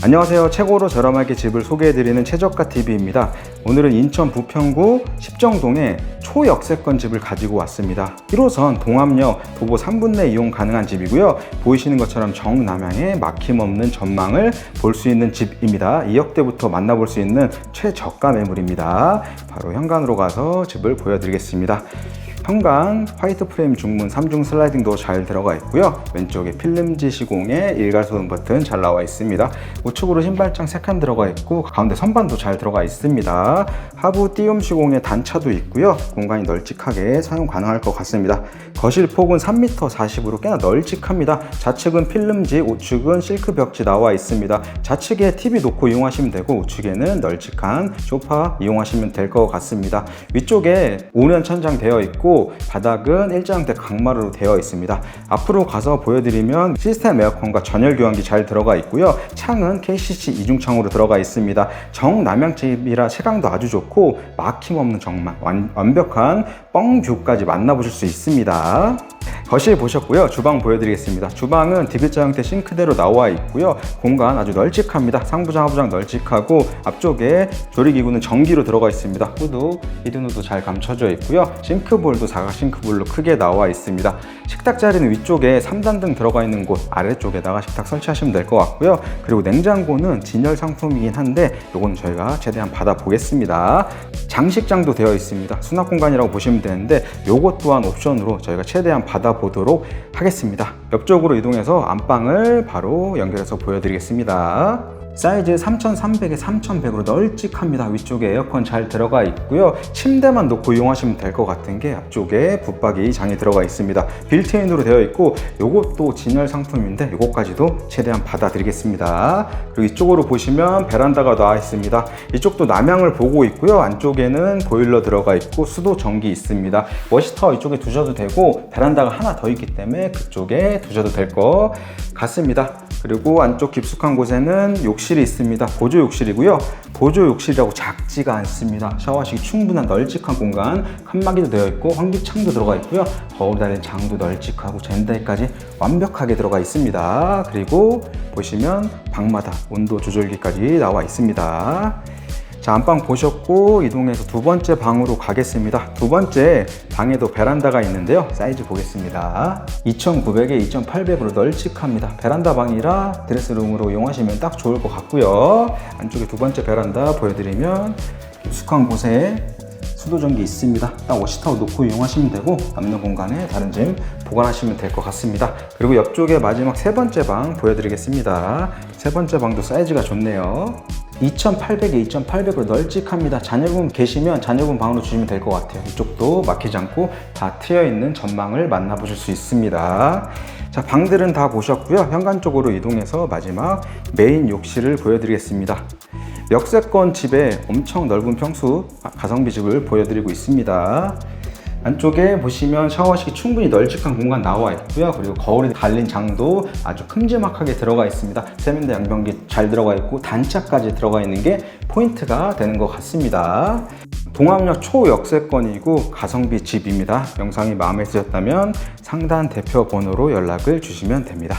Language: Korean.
안녕하세요. 최고로 저렴하게 집을 소개해드리는 최저가 TV입니다. 오늘은 인천 부평구 십정동에 초역세권 집을 가지고 왔습니다. 1호선 동암역 도보 3분 내 이용 가능한 집이고요. 보이시는 것처럼 정남향의 막힘없는 전망을 볼 수 있는 집입니다. 2억대부터 만나볼 수 있는 최저가 매물입니다. 바로 현관으로 가서 집을 보여드리겠습니다. 현관 화이트 프레임 중문 3중 슬라이딩 도어 잘 들어가 있고요. 왼쪽에 필름지 시공에 일괄 소음 버튼 잘 나와 있습니다. 우측으로 신발장 3칸 들어가 있고 가운데 선반도 잘 들어가 있습니다. 하부 띄움 시공에 단차도 있고요. 공간이 널찍하게 사용 가능할 것 같습니다. 거실 폭은 3m 40으로 꽤나 널찍합니다. 좌측은 필름지, 우측은 실크 벽지 나와 있습니다. 좌측에 TV 놓고 이용하시면 되고 우측에는 널찍한 소파 이용하시면 될 것 같습니다. 위쪽에 우면 천장 되어 있고 바닥은 일자형태 강마루로 되어 있습니다. 앞으로 가서 보여드리면 시스템 에어컨과 전열 교환기 잘 들어가 있고요. 창은 KCC 이중창으로 들어가 있습니다. 정남향집이라 채광도 아주 좋고 막힘없는 정말 완, 완벽한 뻥뷰까지 만나보실 수 있습니다. 거실 보셨고요. 주방 보여드리겠습니다. 주방은 디귿자 형태 싱크대로 나와 있고요. 공간 아주 널찍합니다. 상부장, 하부장 널찍하고 앞쪽에 조리기구는 전기로 들어가 있습니다. 후드, 히든 후드 잘 감춰져 있고요. 싱크볼도 사각 싱크볼로 크게 나와 있습니다. 식탁 자리는 위쪽에 3단등 들어가 있는 곳 아래쪽에다가 식탁 설치하시면 될 것 같고요. 그리고 냉장고는 진열 상품이긴 한데 요건 저희가 최대한 받아보겠습니다. 장식장도 되어 있습니다. 수납 공간이라고 보시면 되는데 요것 또한 옵션으로 저희가 최대한 받아 보도록 하겠습니다. 옆쪽으로 이동해서 안방을 바로 연결해서 보여드리겠습니다. 사이즈 3300에 3100으로 널찍합니다. 위쪽에 에어컨 잘 들어가 있고요. 침대만 놓고 이용하시면 될 것 같은 게 앞쪽에 붙박이 장이 들어가 있습니다. 빌트인으로 되어 있고 요것도 진열 상품인데 요것까지도 최대한 받아드리겠습니다. 그리고 이쪽으로 보시면 베란다가 나와 있습니다. 이쪽도 남향을 보고 있고요. 안쪽에는 보일러 들어가 있고 수도 전기 있습니다. 워시타워 이쪽에 두셔도 되고 베란다가 하나 더 있기 때문에 그쪽에 두셔도 될 것 같습니다. 그리고 안쪽 깊숙한 곳에는 욕실이 있습니다. 보조 욕실이고요. 보조 욕실이라고 작지가 않습니다. 샤워하시기 충분한 널찍한 공간, 칸막이도 되어 있고 환기창도 들어가 있고요. 거울 달린 장도 널찍하고 젠다이까지 완벽하게 들어가 있습니다. 그리고 보시면 방마다 온도 조절기까지 나와 있습니다. 자, 안방 보셨고 이동해서 두 번째 방으로 가겠습니다. 두 번째 방에도 베란다가 있는데요. 사이즈 보겠습니다. 2,900에 2,800으로 널찍합니다. 베란다 방이라 드레스룸으로 이용하시면 딱 좋을 것 같고요. 안쪽에 두 번째 베란다 보여드리면 깊숙한 곳에 수도전기 있습니다. 딱 워시타워 놓고 이용하시면 되고 남는 공간에 다른 짐 보관하시면 될 것 같습니다. 그리고 옆쪽에 마지막 세 번째 방 보여드리겠습니다. 세 번째 방도 사이즈가 좋네요. 2,800에 2,800으로 널찍합니다. 자녀분 계시면 자녀분 방으로 주시면 될 것 같아요. 이쪽도 막히지 않고 다 트여 있는 전망을 만나보실 수 있습니다. 자, 방들은 다 보셨고요. 현관 쪽으로 이동해서 마지막 메인 욕실을 보여드리겠습니다. 역세권 집에 엄청 넓은 평수 가성비 집을 보여드리고 있습니다. 안쪽에 보시면 샤워식이 충분히 널찍한 공간 나와 있고요. 그리고 거울이 달린 장도 아주 큼지막하게 들어가 있습니다. 세면대 양변기 잘 들어가 있고 단차까지 들어가 있는 게 포인트가 되는 것 같습니다. 동암역 초역세권이고 가성비 집입니다. 영상이 마음에 드셨다면 상단 대표 번호로 연락을 주시면 됩니다.